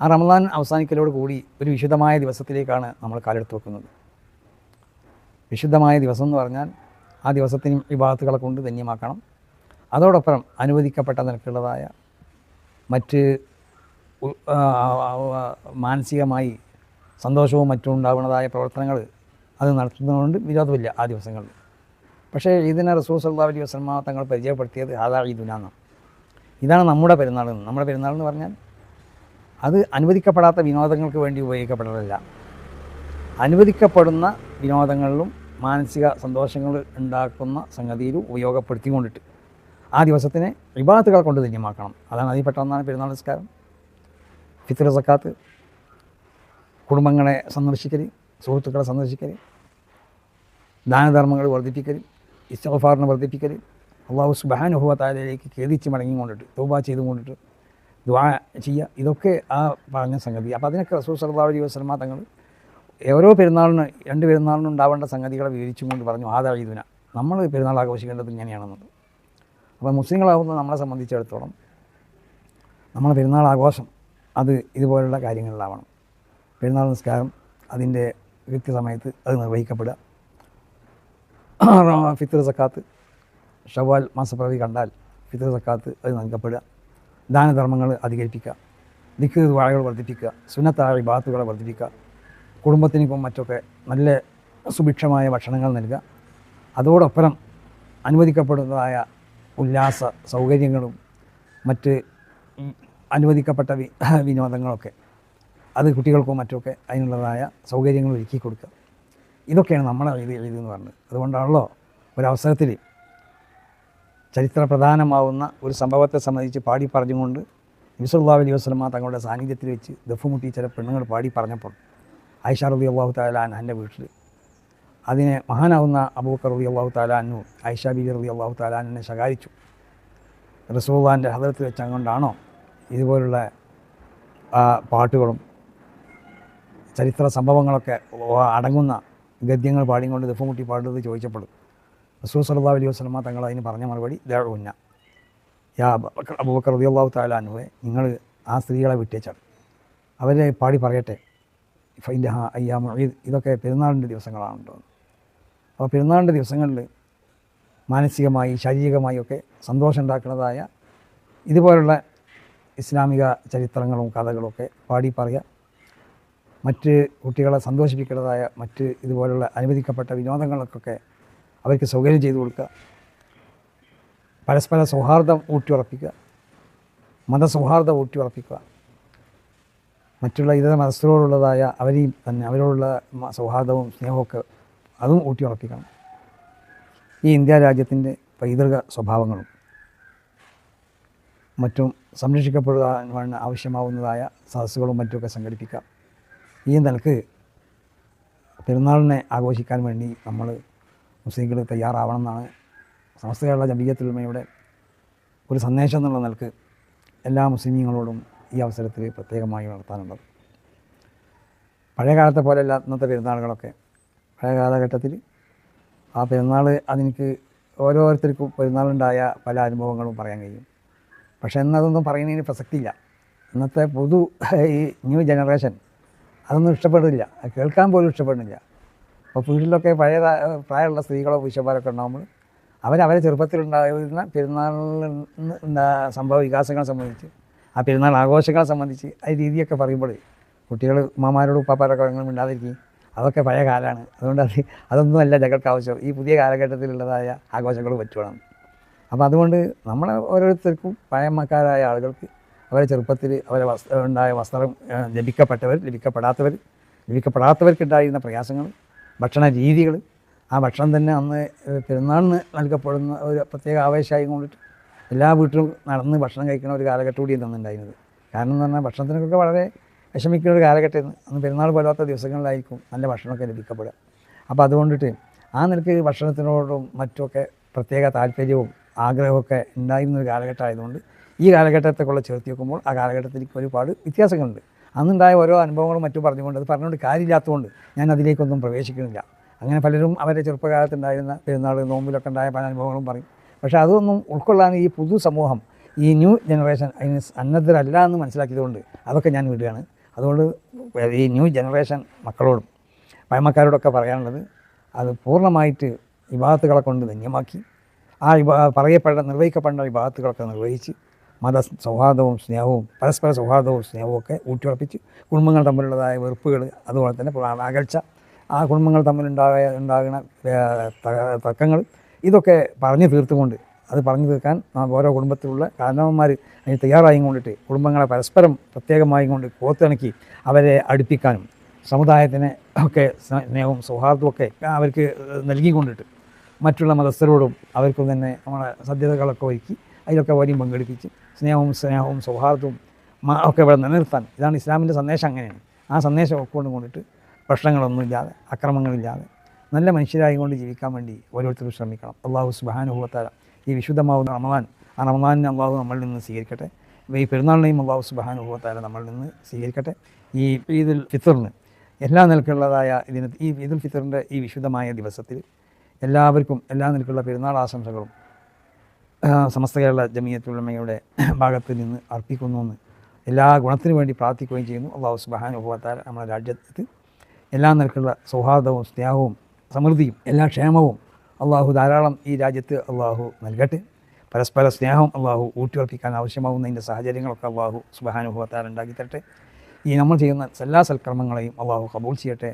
ആ റമദാൻ അവസാനിക്കലോട് കൂടി ഒരു വിശുദ്ധമായ ദിവസത്തിലേക്കാണ് നമ്മൾ കാലെടുത്ത് വെക്കുന്നത്. വിശുദ്ധമായ ദിവസം എന്ന് പറഞ്ഞാൽ ആ ദിവസത്തിനും വിഭാഗത്തുകളെ കൊണ്ട് ധന്യമാക്കണം. അതോടൊപ്പം അനുവദിക്കപ്പെട്ട നിലക്കുള്ളതായ മറ്റ് മാനസികമായി സന്തോഷവും മറ്റും ഉണ്ടാകുന്നതായ പ്രവർത്തനങ്ങൾ അത് നടത്തുന്നതുകൊണ്ട് വിരോധമില്ല ആ ദിവസങ്ങളിൽ പക്ഷേ ഇതിനെ റസൂസ് സല്ലാ അലൈഹി വസ്ലമ തങ്ങൾ പരിചയപ്പെടുത്തിയത് ഹാദാ ഈദുനാന്നാണ്. ഇതാണ് നമ്മുടെ പെരുന്നാൾ നമ്മുടെ പെരുന്നാൾ എന്ന് പറഞ്ഞാൽ അത് അനുവദിക്കപ്പെടാത്ത വിനോദങ്ങൾക്ക് വേണ്ടി ഉപയോഗിക്കപ്പെടലല്ല. അനുവദിക്കപ്പെടുന്ന വിനോദങ്ങളിലും മാനസിക സന്തോഷങ്ങൾ ഉണ്ടാക്കുന്ന സംഗതിയിലും ഉപയോഗപ്പെടുത്തിക്കൊണ്ടിട്ട് ആ ദിവസത്തിനെ വിവാദത്തുകൾ കൊണ്ട് ധന്യമാക്കണം. അതാണ് അതിൽ ഒന്നാണ് പെരുന്നാൾ നിസ്കാരം. ഫിത്തർ സക്കാത്ത് കുടുംബങ്ങളെ സന്ദർശിക്കൽ സുഹൃത്തുക്കളെ സന്ദർശിക്കൽ ദാനധർമ്മങ്ങൾ വർദ്ധിപ്പിക്കൽ ഇസ്തഫാറിനെ വർദ്ധിപ്പിക്കൽ അള്ളാഹു സുബാനുഭവ താരയിലേക്ക് ഖേദിച്ച് മടങ്ങിക്കൊണ്ടിട്ട് തൗബ ചെയ്തുകൊണ്ടിട്ട് ദ്വാ ചെയ്യുക ഇതൊക്കെ ആ പറഞ്ഞ സംഗതി. അപ്പോൾ അതിനൊക്കെ റസൂൽ സർദാർ അലൈഹി വസ്ലമ തങ്ങൾ ഓരോ പെരുന്നാളിന് രണ്ട് പെരുന്നാളിനും ഉണ്ടാവേണ്ട സംഗതികളെ വിവരിച്ചും കൊണ്ട് പറഞ്ഞു ആദാ ഈദുന. നമ്മൾ പെരുന്നാൾ ആഘോഷിക്കേണ്ടത് ഇങ്ങനെയാണെന്നുള്ളത്. അപ്പോൾ മുസ്ലിങ്ങളാവുന്ന നമ്മളെ സംബന്ധിച്ചിടത്തോളം നമ്മളെ പെരുന്നാൾ ആഘോഷം അത് ഇതുപോലുള്ള കാര്യങ്ങളിലാവണം. പെരുന്നാൾ നിസ്കാരം അതിന്റെ കൃത്യസമയത്ത് അത് നിർവഹിക്കപ്പെടുക. ഫിത്തർ സക്കാത്ത് ഷവാൽ മാസപ്രവി കണ്ടാൽ ഫിത്തർ സക്കാത്ത് അത് നൽകപ്പെടുക. ദാനധർമ്മങ്ങൾ അധികരിപ്പിക്കുക ദിക്ക് വാഴകൾ വർദ്ധിപ്പിക്കുക സുന്നത്തായ ബാത്തുകളെ വർദ്ധിപ്പിക്കുക കുടുംബത്തിനിപ്പം മറ്റൊക്കെ നല്ല സുഭിക്ഷമായ ഭക്ഷണങ്ങൾ നൽകുക. അതോടൊപ്പം അനുവദിക്കപ്പെടുന്നതായ ഉല്ലാസ സൗകര്യങ്ങളും മറ്റ് അനുവദിക്കപ്പെട്ട വിനോദങ്ങളൊക്കെ അത് കുട്ടികൾക്കും മറ്റുമൊക്കെ അതിനുള്ളതായ സൗകര്യങ്ങൾ ഒരുക്കി കൊടുക്കുക. ഇതൊക്കെയാണ് നമ്മളെ ഇത് എഴുതെന്ന് പറഞ്ഞത്. അതുകൊണ്ടാണല്ലോ ഒരവസരത്തിൽ ചരിത്ര പ്രധാനമാവുന്ന ഒരു സംഭവത്തെ സംബന്ധിച്ച് പാടി പറഞ്ഞുകൊണ്ട് നിസുല്ലാ അലി വസ്ലമ തങ്ങളുടെ സാന്നിധ്യത്തിൽ വെച്ച് ദഫുമുട്ടി ചില പെണ്ണുങ്ങൾ പാടി പറഞ്ഞപ്പോൾ ആയിഷ റബി അള്ളാഹു താലാൻ എന്റെ വീട്ടിൽ. അതിനെ മഹാനാവുന്ന അബൂക്കർ റബി അള്ളാഹു താലാനു ആയിഷ ബി റബി അള്ളാഹു താലാനെ ശകാരിച്ചു. റസൂള്ളാന്റെ വെച്ച് അങ്ങോട്ടാണോ ഇതുപോലുള്ള പാട്ടുകളും ചരിത്ര സംഭവങ്ങളൊക്കെ അടങ്ങുന്ന ഗദ്യങ്ങൾ പാടിക്കൊണ്ട് ദഫുമുട്ടി പാടുന്നത് ചോദിച്ചപ്പോൾ റസൂൽ സല്ലാ അലൈഹി വസ്ലമ തങ്ങൾ അതിന് പറഞ്ഞ മറുപടി ദുന്ന യാ അബൂബക്കർ റബി അള്ളാഹു താലാനുവെ നിങ്ങൾ ആ സ്ത്രീകളെ വിട്ടേച്ചാണ്. അവരെ പാടി പറയട്ടെ. ഫൈന്റെ ഹാ അയ്യാമ ഈദ് ഇതൊക്കെ പെരുന്നാളിന്റെ ദിവസങ്ങളാണല്ലോ അപ്പോൾ പെരുന്നാളിന്റെ ദിവസങ്ങളിൽ മാനസികമായി ശാരീരികമായി ഒക്കെ സന്തോഷം ഉണ്ടാക്കുന്നതായ ഇതുപോലുള്ള ഇസ്ലാമിക ചരിത്രങ്ങളും കഥകളും ഒക്കെ പാടി പറയുക മറ്റ് കുട്ടികളെ സന്തോഷിപ്പിക്കുന്നതായ മറ്റ് ഇതുപോലുള്ള അനുവദിക്കപ്പെട്ട വിനോദങ്ങൾക്കൊക്കെ അവർക്ക് സൗകര്യം ചെയ്തു കൊടുക്കുക. പരസ്പര സൗഹാർദ്ദം ഊട്ടിയുറപ്പിക്കുക. മതസൗഹാർദ്ദം ഊട്ടിയുറപ്പിക്കുക. മറ്റുള്ള ഇതര മതസ്ഥരോടുള്ളതായ അവരെയും തന്നെ അവരോടുള്ള സൗഹാർദ്ദവും സ്നേഹമൊക്കെ അതും ഊട്ടിയുറപ്പിക്കണം. ഈ ഇന്ത്യ രാജ്യത്തിന്റെ പൈതൃക സ്വഭാവങ്ങളും മറ്റും സംരക്ഷിക്കപ്പെടുവാൻ ആവശ്യമാവുന്നതായ സദസ്സുകളും മറ്റുമൊക്കെ സംഘടിപ്പിക്കാം. ഈ നിലയ്ക്ക് പെരുന്നാളിനെ ആഘോഷിക്കാൻ വേണ്ടി നമ്മൾ മുസ്ലിങ്ങൾ തയ്യാറാവണം എന്നാണ് സമസ്ത കേരള ജമീയത്തുൽമയുടെ ഒരു സന്ദേശം എന്നുള്ള നിലയ്ക്ക് എല്ലാ മുസ്ലിമീങ്ങളോടും ഈ അവസരത്തിൽ പ്രത്യേകമായി നടത്താനുള്ളത് പഴയ കാലത്തെ പോലെയല്ല ഇന്നത്തെ പെരുന്നാളുകളൊക്കെ. പഴയ കാലഘട്ടത്തിൽ ആ പെരുന്നാൾ അതെനിക്ക് ഓരോരുത്തർക്കും പെരുന്നാളുണ്ടായ പല അനുഭവങ്ങളും പറയാൻ കഴിയും. പക്ഷേ എന്നതൊന്നും പറയുന്നതിന് പ്രസക്തിയില്ല. ഇന്നത്തെ പുതു ഈ ന്യൂ ജനറേഷൻ അതൊന്നും ഇഷ്ടപ്പെടില്ല കേൾക്കാൻ പോലും ഇഷ്ടപ്പെടുന്നില്ല. അപ്പോൾ വീട്ടിലൊക്കെ പഴയ പ്രായമുള്ള സ്ത്രീകളോ പുരുഷന്മാരൊക്കെ ഉണ്ടാകുമ്പോൾ അവരവരെ ചെറുപ്പത്തിലുണ്ടായിരുന്ന പെരുന്നാളിൽ സംഭവ വികാസങ്ങളെ സംബന്ധിച്ച് ആ പെരുന്നാൾ ആഘോഷങ്ങളെ സംബന്ധിച്ച് ആ രീതിയൊക്കെ പറയുമ്പോൾ കുട്ടികൾ ഉമ്മമാരോടും ഉപ്പാപ്പാരൊക്കെ അങ്ങനെ മിണ്ടാതിരിക്കും. അതൊക്കെ പഴയ കാലമാണ്. അതുകൊണ്ട് അത് അതൊന്നുമല്ല ഞങ്ങൾക്ക് ആവശ്യം. ഈ പുതിയ കാലഘട്ടത്തിലുള്ളതായ ആഘോഷങ്ങൾ പറ്റുവാണ്. അപ്പോൾ അതുകൊണ്ട് നമ്മളെ ഓരോരുത്തർക്കും പഴമക്കാരായ ആളുകൾക്ക് അവരെ ചെറുപ്പത്തിൽ അവരെ വസ്ത്ര ഉണ്ടായ വസ്ത്രം ലഭിക്കപ്പെട്ടവർ ലഭിക്കപ്പെടാത്തവർ ലഭിക്കപ്പെടാത്തവർക്കുണ്ടായിരുന്ന പ്രയാസങ്ങൾ ഭക്ഷണ രീതികൾ ആ ഭക്ഷണം തന്നെ അന്ന് പെരുന്നാളിന് നൽകപ്പെടുന്ന ഒരു പ്രത്യേക ആവേശമായി കൊണ്ടിട്ട് എല്ലാ വീട്ടിലും നടന്ന് ഭക്ഷണം കഴിക്കുന്ന ഒരു കാലഘട്ടം കൂടി തന്നിട്ടുണ്ടായിരുന്നത് കാരണം എന്ന് പറഞ്ഞാൽ ഭക്ഷണത്തിനൊക്കെ വളരെ വിഷമിക്കുന്ന ഒരു കാലഘട്ടമായിരുന്നു അന്ന് പെരുന്നാൾ പോലാത്ത ദിവസങ്ങളിലായിരിക്കും നല്ല ഭക്ഷണമൊക്കെ ലഭിക്കപ്പെടുക. അപ്പോൾ അതുകൊണ്ടിട്ട് ആ നിലയ്ക്ക് ഭക്ഷണത്തിനോടും മറ്റുമൊക്കെ പ്രത്യേക താല്പര്യവും ആഗ്രഹമൊക്കെ ഉണ്ടായിരുന്ന ഒരു കാലഘട്ടമായതുകൊണ്ട് ഈ കാലഘട്ടത്തെക്കുള്ള ചേർത്തി വെക്കുമ്പോൾ ആ കാലഘട്ടത്തിലേക്ക് ഒരുപാട് വ്യത്യാസങ്ങളുണ്ട്. അന്നുണ്ടായ ഓരോ അനുഭവങ്ങളും മറ്റും പറഞ്ഞുകൊണ്ട് അത് പറഞ്ഞുകൊണ്ട് കാര്യമില്ലാത്തതുകൊണ്ട് ഞാൻ അതിലേക്കൊന്നും പ്രവേശിക്കുന്നില്ല. അങ്ങനെ പലരും അവരുടെ ചെറുപ്പകാലത്തുണ്ടായിരുന്ന പെരുന്നാൾ നോമ്പിലൊക്കെ ഉണ്ടായ പല അനുഭവങ്ങളും പറയും. പക്ഷേ അതൊന്നും ഉൾക്കൊള്ളാൻ ഈ പുതു സമൂഹം ഈ ന്യൂ ജനറേഷൻ അതിന് സന്നദ്ധരല്ല എന്ന് മനസ്സിലാക്കിയതുകൊണ്ട് അതൊക്കെ ഞാൻ വിടുകയാണ്. അതുകൊണ്ട് ഈ ന്യൂ ജനറേഷൻ മക്കളോടും പഴമക്കാരോടൊക്കെ പറയാനുള്ളത് അത് പൂർണമായിട്ട് വിഭാഗത്തുകളെ കൊണ്ട് ധന്യമാക്കി. ആ വിഭാ പറയപ്പെട്ട നിർവഹിക്കപ്പെടേണ്ട വിഭാഗത്തുകളൊക്കെ നിർവഹിച്ച് മത സൗഹാർദ്ദവും സ്നേഹവും പരസ്പര സൗഹാർദ്ദവും സ്നേഹവും ഒക്കെ ഊട്ടിയുറപ്പിച്ച് കുടുംബങ്ങൾ തമ്മിലുള്ളതായ വെറുപ്പുകൾ അതുപോലെ തന്നെ അകൽച്ച. ആ കുടുംബങ്ങൾ തമ്മിലുണ്ടായ ഉണ്ടാകുന്ന തർക്കങ്ങൾ ഇതൊക്കെ പറഞ്ഞു തീർത്തുകൊണ്ട് അത് പറഞ്ഞു തീർക്കാൻ ഓരോ കുടുംബത്തിലുള്ള കാരണവന്മാർ അതിന് തയ്യാറായി കൊണ്ടിട്ട് കുടുംബങ്ങളെ പരസ്പരം പ്രത്യേകമായി കൊണ്ട് കോത്തിണക്കി അവരെ അടുപ്പിക്കാനും സമുദായത്തിന് ഒക്കെ സ്നേഹവും സൗഹാർദ്ദവും ഒക്കെ അവർക്ക് നൽകിക്കൊണ്ടിട്ട് മറ്റുള്ള മതസ്ഥരോടും അവർക്കും തന്നെ നമ്മളെ സദ്യതകളൊക്കെ ഒരുക്കി അതിലൊക്കെ അവരെയും പങ്കെടുപ്പിച്ച് സ്നേഹവും സ്നേഹവും സൗഹാർദ്ദവും ഒക്കെ ഇവിടെ നിലനിർത്താൻ. ഇതാണ് ഇസ്ലാമിന്റെ സന്ദേശം അങ്ങനെയാണ്. ആ സന്ദേശം ഉൾക്കൊണ്ട് കൊണ്ടിട്ട് പ്രശ്നങ്ങളൊന്നുമില്ലാതെ അക്രമങ്ങളില്ലാതെ നല്ല മനുഷ്യരായി കൊണ്ട് ജീവിക്കാൻ വേണ്ടി ഓരോരുത്തരും ശ്രമിക്കണം. അള്ളാഹു സുബാനുഭവത്താല ഈ വിശുദ്ധമാവുന്ന റമദാൻ ആ റമദാനിനെ അള്ളാഹു നമ്മളിൽ നിന്ന് സ്വീകരിക്കട്ടെ. ഈ പെരുന്നാളിനെയും അള്ളാഹു സുബാനുഭവത്താല നമ്മളിൽ നിന്ന് സ്വീകരിക്കട്ടെ. ഈ ഈദുൽ ഫിത്തറിന് എല്ലാ നിലക്കുള്ളതായ ഇതിന് ഈ ഈദുൽ ഫിത്തറിന്റെ ഈ വിശുദ്ധമായ ദിവസത്തിൽ എല്ലാവർക്കും എല്ലാ നിലക്കുള്ള പെരുന്നാൾ ആശംസകളും സമസ്ത കേരള ജമിയത്തുലമയുടെ ഭാഗത്ത് നിന്ന് അർപ്പിക്കുന്നുവെന്ന് എല്ലാ ഗുണത്തിനു വേണ്ടി പ്രാർത്ഥിക്കുകയും ചെയ്യുന്നു. അള്ളാഹു സുബാനുഭവത്താൽ നമ്മുടെ രാജ്യത്ത് എല്ലാ നിലക്കുള്ള സൗഹാർദ്ദവും സ്നേഹവും സമൃദ്ധിയും എല്ലാ ക്ഷേമവും അള്ളാഹു ധാരാളം ഈ രാജ്യത്ത് അള്ളാഹു നൽകട്ടെ. പരസ്പര സ്നേഹം അള്ളാഹു ഊട്ടിയുറപ്പിക്കാൻ ആവശ്യമാവുന്നതിന്റെ സാഹചര്യങ്ങളൊക്കെ അള്ളാഹു സുബാനുഭവത്താൽ ഉണ്ടാക്കി തരട്ടെ ഈ നമ്മൾ ചെയ്യുന്ന എല്ലാ സൽക്കർമ്മങ്ങളെയും അള്ളാഹു കബൂൾ ചെയ്യട്ടെ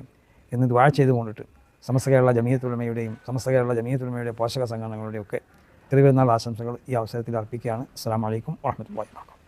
എന്ന് ദ്വാഴ ചെയ്തുകൊണ്ടിട്ട് സമസ്ത കേരള ജമിയത്തുലമയുടെയും സമസ്ത കേരള ജമിയത്തുലമയുടെ പോഷക സംഘടനകളുടെയും ഒക്കെ തിരുവരുന്നാൾ ആശംസകൾ ഈ അവസരത്തിൽ അർപ്പിക്കുകയാണ്. അസ്സാം വലൈക്കും വാഹമത്തല്ലാ വാ